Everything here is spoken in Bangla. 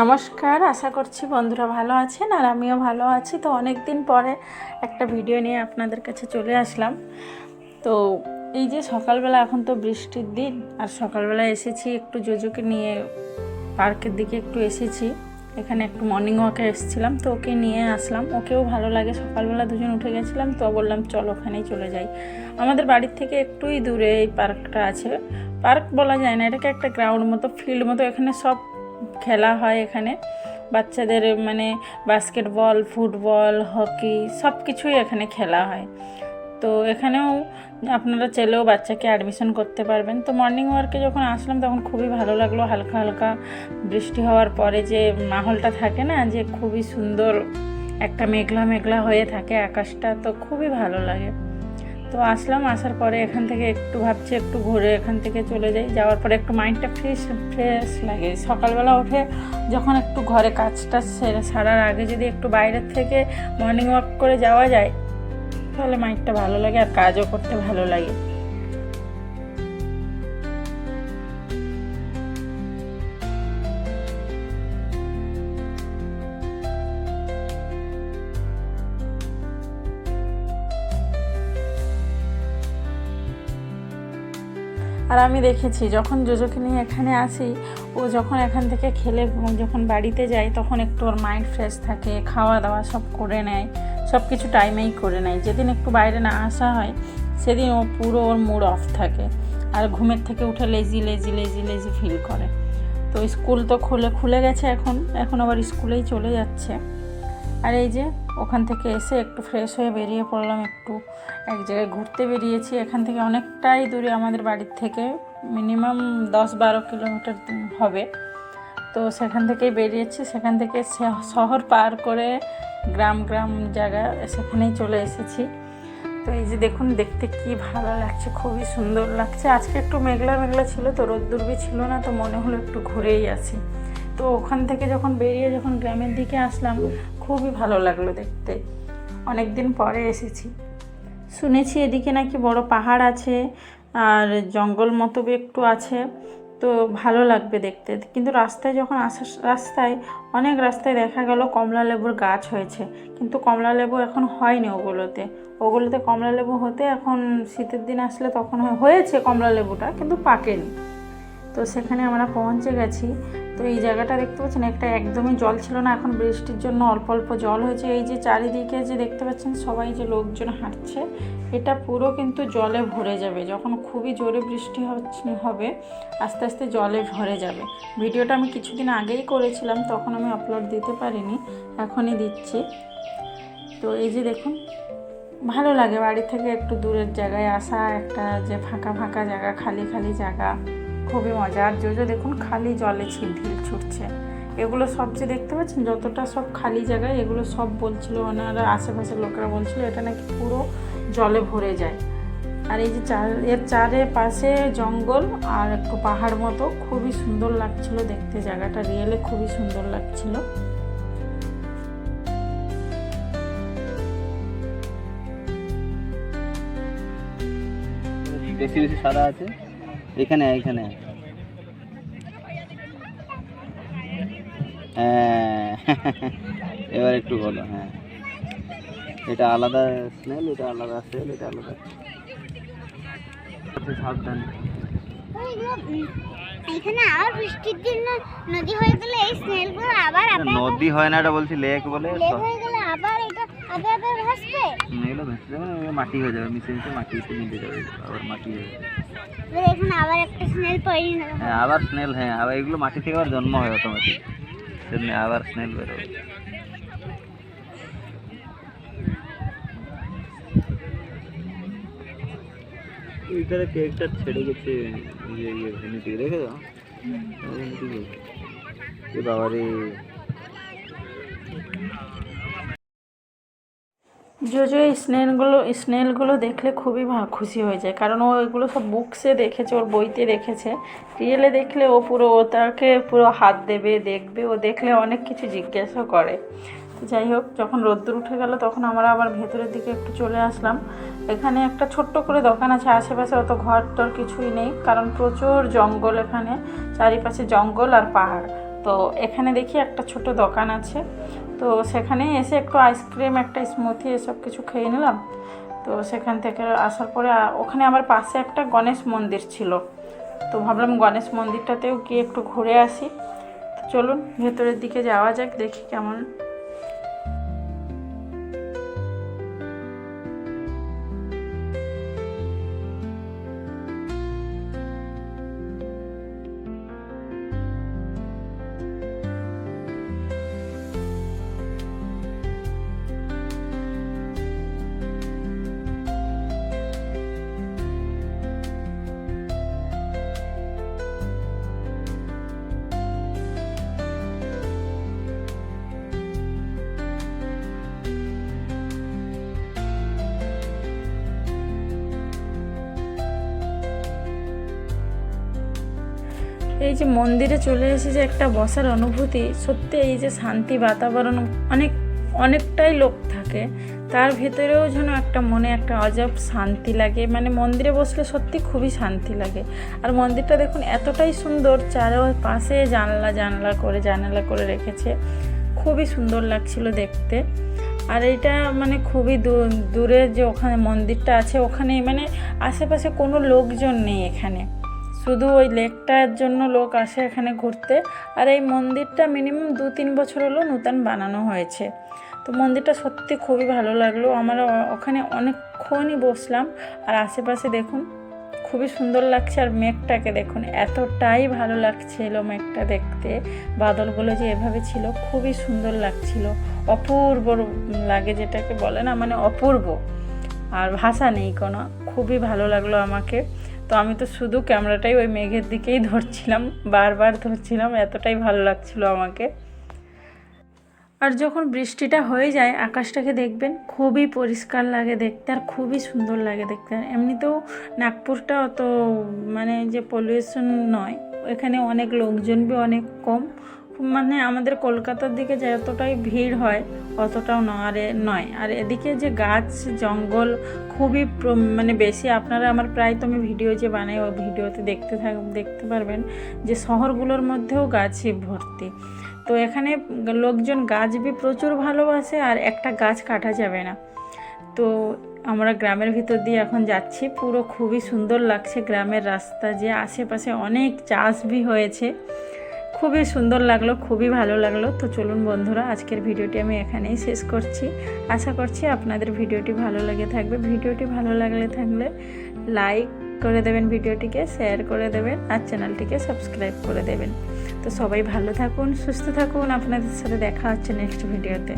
নমস্কার, আশা করছি বন্ধুরা ভালো আছেন আর আমিও ভালো আছি। তো অনেক দিন পরে একটা ভিডিও নিয়ে আপনাদের কাছে চলে আসলাম। তো এই যে সকালবেলা এখন তো বৃষ্টির দিন আর সকালবেলা এসেছি একটু জোজোকে নিয়ে পার্কের দিকে একটু এসেছি। এখানে একটু মর্নিং ওয়াকে এসেছিলাম, তো ওকে নিয়ে আসলাম। ওকেও ভালো লাগে, সকালবেলা দুজন উঠে গেছিলাম, তো বললাম, চল ওখানেই চলে যাই। আমাদের বাড়ির থেকে একটুই দূরে এই পার্কটা আছে। পার্ক বলা যায় না, এটাকে একটা গ্রাউন্ড মতো ফিল্ড মতো, এখানে সব খেলা হয় এখানে। বাচ্চাদের মানে বাস্কেটবল ফুটবল হকি সব কিছুই এখানে খেলা হয়। তো এখানেও আপনারা চাইলেও বাচ্চাকে অ্যাডমিশন করতে পারবেন। তো মর্নিং ওয়ার্কে যখন আসলাম তখন খুবই ভালো লাগল। হালকা হালকা বৃষ্টি হওয়ার পরে যে মাহলটা থাকে না, যে খুবই সুন্দর একটা মেঘলা মেঘলা হয়ে থাকে আকাশটা, তো খুবই ভালো লাগে। তো আসলাম, আসার পরে এখান থেকে একটু ভাবছি একটু ঘুরে এখান থেকে চলে যাই। যাওয়ার পরে একটু মাইন্ডটা ফ্রেশ ফ্রেশ লাগে। সকালবেলা উঠে যখন একটু ঘরে কাজটা সেরে সারার আগে যদি একটু বাইরের থেকে মর্নিং ওয়াক করে যাওয়া যায়, তাহলে মাইন্ডটা ভালো লাগে আর কাজও করতে ভালো লাগে। আর আমি দেখেছি, যখন জোজোকে নিয়ে এখানে আসি, ও যখন এখান থেকে খেলে যখন বাড়িতে যায়, তখন একটু ওর মাইন্ড ফ্রেশ থাকে, খাওয়া দাওয়া সব করে নেয়, সব কিছু টাইমেই করে নেয়। যেদিন একটু বাইরে না আসা হয়, সেদিন ও পুরো ওর মুড অফ থাকে আর ঘুমের থেকে উঠে lazy lazy lazy lazy feel করে। তো স্কুল তো খুলে খুলে গেছে এখন এখন আবার স্কুলেই চলে যাচ্ছে। আর এই যে ওখান থেকে এসে একটু ফ্রেশ হয়ে বেরিয়ে পড়লাম একটু, এক জায়গায় ঘুরতে বেরিয়েছি। এখান থেকে অনেকটাই দূরে আমাদের বাড়ির থেকে মিনিমাম দশ বারো কিলোমিটার হবে। তো সেখান থেকেই বেরিয়েছি। সেখান থেকে শহর পার করে গ্রাম গ্রাম জায়গা সেখানেই চলে এসেছি। তো এই যে দেখুন, দেখতে কি ভালো লাগছে, খুবই সুন্দর লাগছে। আজকে একটু মেঘলা মেঘলা ছিল, তো রোদ্দুরবি ছিল না, তো মনে হলো একটু ঘুরেই আসি। তো ওখান থেকে যখন বেরিয়ে যখন গ্রামের দিকে আসলাম, খুবই ভালো লাগল দেখতে। অনেক দিন পরে এসেছি। শুনেছি এদিকে নাকি বড় পাহাড় আছে, আর জঙ্গল মতো একটু আছে, তো ভালো লাগবে দেখতে। কিন্তু রাস্তায় যখন আসার রাস্তায়, অনেক রাস্তায় দেখা গেল কমলা লেবুর গাছ হয়েছে। কিন্তু কমলা লেবু এখন হয়নি ওগুলোতে। ওগুলোতে কমলা লেবু হতে এখন শীতের দিন আসলে তখন হয়েছে কমলা লেবুটা, কিন্তু পাকেনি। তো সেখানে আমরা পৌঁছে গেছি। তো এই জায়গাটা দেখতে পাচ্ছেন, একটা একদমই জল ছিল না, এখন বৃষ্টির জন্য অল্প অল্প জল হয়েছে। এই যে চারিদিকে যে দেখতে পাচ্ছেন সবাই যে লোকজন হাঁটছে, এটা পুরো কিন্তু জলে ভরে যাবে। যখন খুবই জোরে বৃষ্টি হবে, আস্তে আস্তে জলে ভরে যাবে। ভিডিওটা আমি কিছুদিন আগেই করেছিলাম, তখন আমি আপলোড দিতে পারিনি, এখনই দিচ্ছি। তো এই যে দেখুন, ভালো লাগে বাড়ি থেকে একটু দূরের জায়গায় আসা, একটা যে ফাঁকা ফাঁকা জায়গা, খালি খালি জায়গা। খুবই মজা। আর জোজো দেখুন খালি জলে ছিল ছুটছে। এগুলো সব যে দেখতে পাচ্ছেন, যতটা সব খালি জায়গায়, এগুলো সব বলছিল ওনারা, আশেপাশের লোকেরা বলছিল, এটা নাকি পুরো জলে ভরে যায়। আর এই যে চার, এর চারে পাশে জঙ্গল আর একটু পাহাড় মতো, খুবই সুন্দর লাগছিল দেখতে, জায়গাটা রিয়েলে খুবই সুন্দর লাগছিল। বেশি বেশি সাদা আছে। এখানে এখানে হ্যাঁ। এবার একটু বলো হ্যাঁ। এটা আলাদা স্মেল এটা আলাদা স্মেল এটা আলাদা। আচ্ছা, সাবধান। নদী হয়ে গেলে এই স্নেলগুলো আবার এটা নদী হয় না এটা বলছি লেক বলে হয়ে না, মাটি হয়ে যাবে মিশে মিশে মাটিতে মিশে যাবে আবার মাটি হয়ে যাবে। এবার এখানে আবার একটা স্নেল হবে হ্যাঁ আবার স্নেল হ্যাঁ আবার এগুলো মাটি থেকে আবার জন্ম হয় automatic Şimdi ağlar snel ver oldu. इधर एक टच छेड़े गए ये ये नहीं दिख रहे क्या ये बाबा रे জোজো এই স্নেলগুলো স্নেলগুলো দেখলে খুবই খুশি হয়ে যায়। কারণ ও এগুলো সব বুকসে দেখেছে, ওর বইতে দেখেছে। রিয়েলে দেখলে ও পুরো, ও তাকে পুরো হাত দেবে, দেখবে, ও দেখলে অনেক কিছু জিজ্ঞাসা করে। তো যাই হোক, যখন রোদ্দুর উঠে গেল, তখন আমরা আবার ভেতরের দিকে একটু চলে আসলাম। এখানে একটা ছোট্ট করে দোকান আছে, আশেপাশে অত ঘর টর কিছুই নেই। কারণ প্রচুর জঙ্গল এখানে, চারিপাশে জঙ্গল আর পাহাড়। তো এখানে দেখি একটা ছোট দোকান আছে। তো সেখানে এসে একটু আইসক্রিম, একটা স্মুথি এসব কিছু খেয়ে নিলাম। তো সেখান থেকে আসার পরে ওখানে আমার পাশে একটা গণেশ মন্দির ছিল। তো ভাবলাম গণেশ মন্দিরটাতেও গিয়ে একটু ঘুরে আসি। তো চলুন, ভেতরের দিকে যাওয়া যাক, দেখি কেমন এই যে মন্দিরে চলে এসে যে একটা বসার অনুভূতি, সত্যি এই যে শান্তি বাতাবরণ অনেক, অনেকটাই লোক থাকে, তার ভেতরেও যেন একটা মনে একটা অজব শান্তি লাগে। মানে মন্দিরে বসলে সত্যি খুবই শান্তি লাগে। আর মন্দিরটা দেখুন এতটাই সুন্দর, চারপাশে জানলা জানলা করে, জানালা করে রেখেছে। খুবই সুন্দর লাগছিল দেখতে। আর এটা মানে খুবই দূরে যে ওখানে মন্দিরটা আছে ওখানে মানে আশেপাশে কোনো লোকজন নেই এখানে। শুধু ওই লেকটার জন্য লোক আসে এখানে ঘুরতে। আর এই মন্দিরটা মিনিমাম দু তিন বছর হলো নূতন বানানো হয়েছে। তো মন্দিরটা সত্যি খুবই ভালো লাগল। আমরা ওখানে অনেকক্ষণই বসলাম। আর আশেপাশে দেখুন, খুবই সুন্দর লাগছে। আর মেঘটাকে দেখুন, এতটাই ভালো লাগছিল মেঘটা দেখতে। বাদলগুলো যে এভাবে ছিল, খুবই সুন্দর লাগছিল। অপূর্ব লাগে যেটাকে বলে না মানে অপূর্ব। আর ভাষা নেই কোনো। খুবই ভালো লাগল আমাকে। তো আমি তো শুধু ক্যামেরাটাই ওই মেঘের দিকেই ধরছিলাম, বারবার ধরছিলাম, এতটাই ভালো লাগছিল আমাকে। আর যখন বৃষ্টিটা হয়ে যায়, আকাশটাকে দেখবেন, খুবই পরিষ্কার লাগে দেখতে আর খুবই সুন্দর লাগে দেখতে। আর এমনিতেও নাগপুরটা অত মানে যে পলিউশন নয়, এখানে অনেক লোকজন বি অনেক কম মানে আমাদের কলকাতার দিকে যতটাই ভিড় হয়, অতটাও নয় নয়। আর এদিকে যে গাছ, জঙ্গল খুবই মানে বেশি, আপনারা আমার প্রায় তো আমি ভিডিও যে বানাই ওই ভিডিওতে দেখতে থাক, দেখতে পারবেন যে শহরগুলোর মধ্যেও গাছে ভর্তি। তো এখানে লোকজন গাছ বি প্রচুর ভালোবাসে আর একটা গাছ কাটা যাবে না। তো আমরা গ্রামের ভিতর দিয়ে এখন যাচ্ছি, পুরো খুবই সুন্দর লাগছে গ্রামের রাস্তা যে আশেপাশে অনেক চাষ বি হয়েছে। খুবই সুন্দর লাগল, খুবই ভালো লাগল। তো চলুন বন্ধুরা, আজকের ভিডিওটি আমি এখানেই শেষ করছি। আশা করছি আপনাদের ভিডিওটি ভালো লেগে থাকবে। ভিডিওটি ভালো লাগলে থাকলে লাইক করে দেবেন ভিডিওটিকে, শেয়ার করে দেবেন, আর চ্যানেলটিকে সাবস্ক্রাইব করে দেবেন। তো সবাই ভালো থাকুন, সুস্থ থাকুন। আপনাদের সাথে দেখা হচ্ছে নেক্সট ভিডিওতে।